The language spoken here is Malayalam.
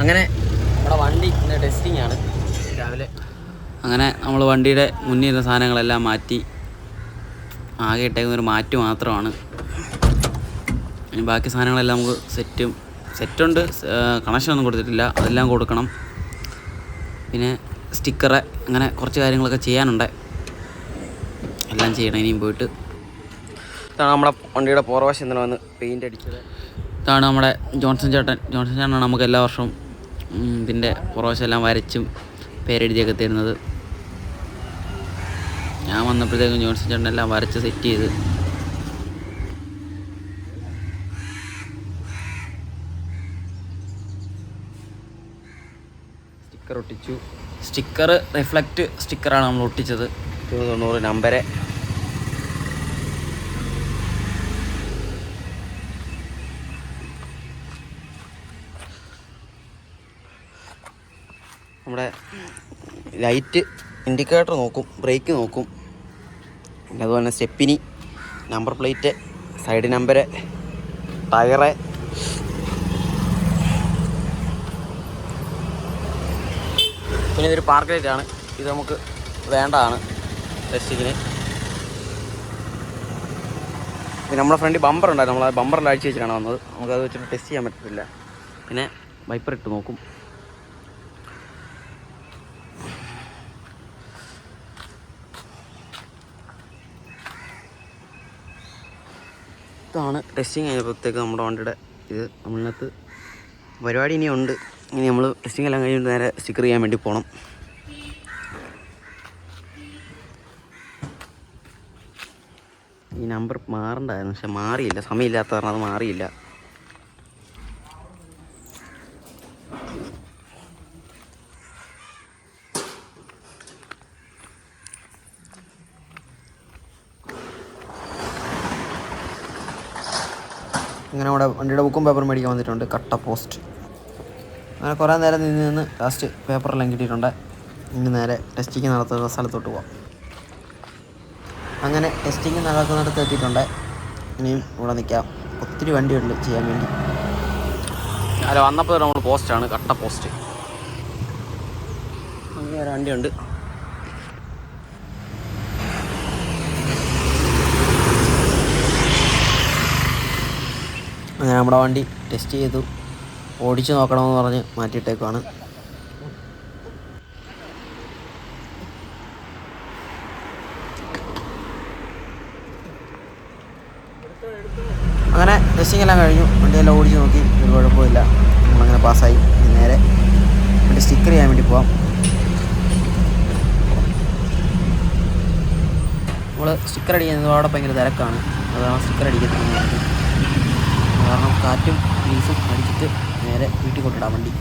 അങ്ങനെ നമ്മുടെ വണ്ടി ഇന്ന് ടെസ്റ്റിംഗ് ആണ്. രാവിലെ. അങ്ങനെ നമ്മൾ വണ്ടിയുടെ മുന്നിൽ ഇരുന്ന സാധനങ്ങളെല്ലാം മാറ്റി ആകെ ഇട്ടേക്കുന്ന ഒരു മാറ്റ് മാത്രമാണ്. ഇനി ബാക്കി സാധനങ്ങളെല്ലാം നമുക്ക് സെറ്റും സെറ്റുണ്ട് കണക്ഷൻ ഒന്നും കൊടുത്തിട്ടില്ല. അതെല്ലാം കൊടുക്കണം. പിന്നെ സ്റ്റിക്കറ് അങ്ങനെ കുറച്ച് കാര്യങ്ങളൊക്കെ ചെയ്യാനുണ്ട്. എല്ലാം ചെയ്യണം ഇനിയും പോയിട്ട്. ഇതാണ് നമ്മുടെ വണ്ടിയുടെ പുറവശം എന്തിനാണ് വന്ന് പെയിന്റ് അടിച്ചത്. ഇതാണ് നമ്മുടെ ജോൺസൺ ചേട്ടൻ. ജോൺസൺ ചേട്ടനാണ് നമുക്ക് എല്ലാ വർഷവും ഇതിന്റെ പുറവശമെല്ലാം വരച്ചും പേരെഴുതിയൊക്കെ തരുന്നത്. ഞാൻ വന്നപ്പോഴത്തേക്കും ജോൺസൺ ചേട്ടൻ എല്ലാം വരച്ച് സെറ്റ് ചെയ്ത്. സ്റ്റിക്കർ ഒട്ടിച്ചു. സ്റ്റിക്കർ റിഫ്ലക്റ്റ് സ്റ്റിക്കറാണ് നമ്മൾ ഒട്ടിച്ചത്. തൊണ്ണൂറ് നമ്പരെ. നമ്മുടെ ലൈറ്റ് ഇൻഡിക്കേറ്റർ നോക്കും ബ്രേക്ക് നോക്കും. പിന്നെ അതുപോലെ തന്നെ stepney number plate side number tyre പിന്നെ ഇതൊരു പാർക്ക് ലൈറ്റ് ആണ്. ഇത് നമുക്ക് വേണ്ടതാണ് ടെസ്റ്റിങ്ങിന് പിന്നെ നമ്മുടെ ഫ്രണ്ടിൽ ബമ്പർ ഉണ്ടായിരുന്നു. നമ്മൾ ആ ബമ്പറിൽ അഴിച്ച് വെച്ചിട്ടാണ് വന്നത്. നമുക്കത് വെച്ചിട്ട് ടെസ്റ്റ് ചെയ്യാൻ പറ്റത്തില്ല. പിന്നെ വൈപ്പർ ഇട്ട് നോക്കും. ഇതാണ് ടെസ്റ്റിങ് കഴിഞ്ഞപ്പോഴത്തേക്ക് നമ്മുടെ വണ്ടിയുടെ ഇത് നമ്മളിനകത്ത് പരിപാടി ഇനിയുണ്ട്. ഇനി നമ്മൾ ടെസ്റ്റിംഗ് എല്ലാം കഴിഞ്ഞിട്ട് നേരെ സ്റ്റിക്കർ ചെയ്യാൻ വേണ്ടി പോകണം ഈ നമ്പർ മാറണ്ടായിരുന്നു പക്ഷെ മാറിയില്ല. സമയമില്ലാത്ത കാരണം അത് മാറിയില്ല. അങ്ങനെ അവിടെ വണ്ടിയുടെ ബുക്കും പേപ്പറും മേടിക്കാൻ വന്നിട്ടുണ്ട്. കട്ട പോസ്റ്റ്. അങ്ങനെ കുറേ നേരം നിന്ന് നിന്ന് ലാസ്റ്റ് പേപ്പറെല്ലാം കിട്ടിയിട്ടുണ്ട്. ഇനി നേരെ ടെസ്റ്റിങ് നടത്തുന്ന സ്ഥലത്തോട്ട് പോവാം. അങ്ങനെ ടെസ്റ്റിങ് നടക്കുന്നിടത്ത് എത്തിയിട്ടുണ്ട്. ഇനിയും ഇവിടെ നിൽക്കാം. ഒത്തിരി വണ്ടിയുണ്ട് ചെയ്യാൻ വേണ്ടി. അല്ല വന്നപ്പോൾ നമ്മൾ പോസ്റ്റാണ് കട്ട പോസ്റ്റ് അങ്ങനെ ഒരു വണ്ടിയുണ്ട്. നമ്മുടെ വണ്ടി ടെസ്റ്റ് ചെയ്തു. ഓടിച്ചു നോക്കണമെന്ന് പറഞ്ഞ് മാറ്റിയിട്ടേക്കുവാണ്. അങ്ങനെ ടെസ്റ്റിംഗ് എല്ലാം കഴിഞ്ഞു. വണ്ടിയെല്ലാം ഓടിച്ച് നോക്കി. ഒരു കുഴപ്പമില്ല. നമ്മളങ്ങനെ പാസ്സായി. നേരെ വണ്ടി സ്റ്റിക്കർ ചെയ്യാൻ വേണ്ടി പോവാം. നമ്മൾ സ്റ്റിക്കർ അടിക്കുന്നത് അവിടെ ഭയങ്കര തിരക്കാണ്. അതാണ് സ്റ്റിക്കർ അടിക്കുന്നത് കാറ്റും ഗ്രീസും അടിച്ചിട്ട് നേരെ വീട്ടിൽ കൊണ്ടിടാം വണ്ടി.